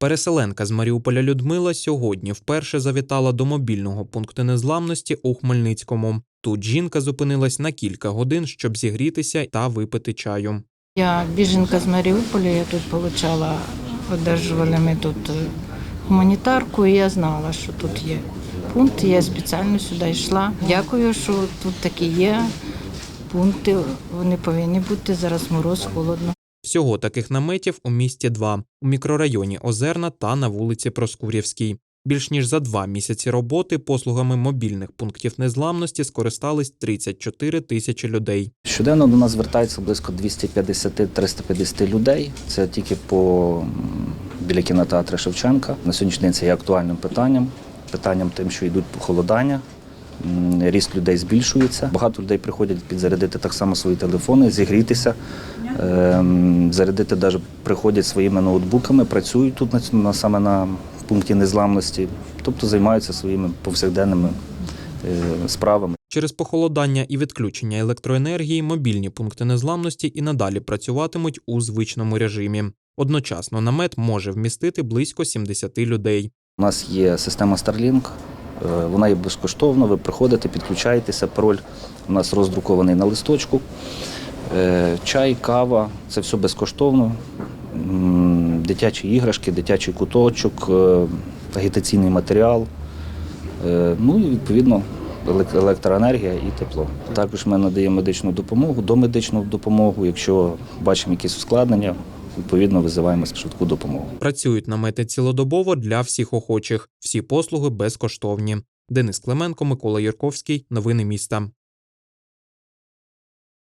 Переселенка з Маріуполя Людмила сьогодні вперше завітала до мобільного пункту незламності у Хмельницькому. Тут жінка зупинилась на кілька годин, щоб зігрітися та випити чаю. Я біженка з Маріуполя, я тут отримала, одержували ми тут е, гуманітарку, і я знала, що тут є пункт. Я спеціально сюди йшла. Дякую, що тут такі є пункти. Вони повинні бути зараз мороз, холодно. Всього таких наметів у місті два у мікрорайоні Озерна та на вулиці Проскурівській. Більш ніж за два місяці роботи послугами мобільних пунктів незламності скористались 34 тисячі людей. Щоденно до нас звертається близько 250-350 людей. Це тільки по біля кінотеатру Шевченка. На сьогоднішній день це є актуальним питанням. Питанням тим, що йдуть похолодання. Ріст людей збільшується. Багато людей приходять підзарядити так само свої телефони, зігрітися, ем, зарядити навіть приходять своїми ноутбуками, працюють тут на, саме на пункті незламності, тобто займаються своїми повсякденними е, справами. Через похолодання і відключення електроенергії мобільні пункти незламності і надалі працюватимуть у звичному режимі. Одночасно намет може вмістити близько 70 людей. У нас є система Starlink, вона є безкоштовна. Ви приходите, підключаєтеся, пароль у нас роздрукований на листочку. Е, Чай, кава це все безкоштовно. Дитячі іграшки, дитячий куточок, е, агітаційний матеріал. Е, Ну і відповідно електроенергія і тепло. Також ми надаємо медичну допомогу, домедичну допомогу. Якщо бачимо якісь ускладнення, відповідно визиваємо швидку допомогу. Працюють намети цілодобово для всіх охочих. Всі послуги безкоштовні. Денис Клименко, Микола Юрковський. Новини міста.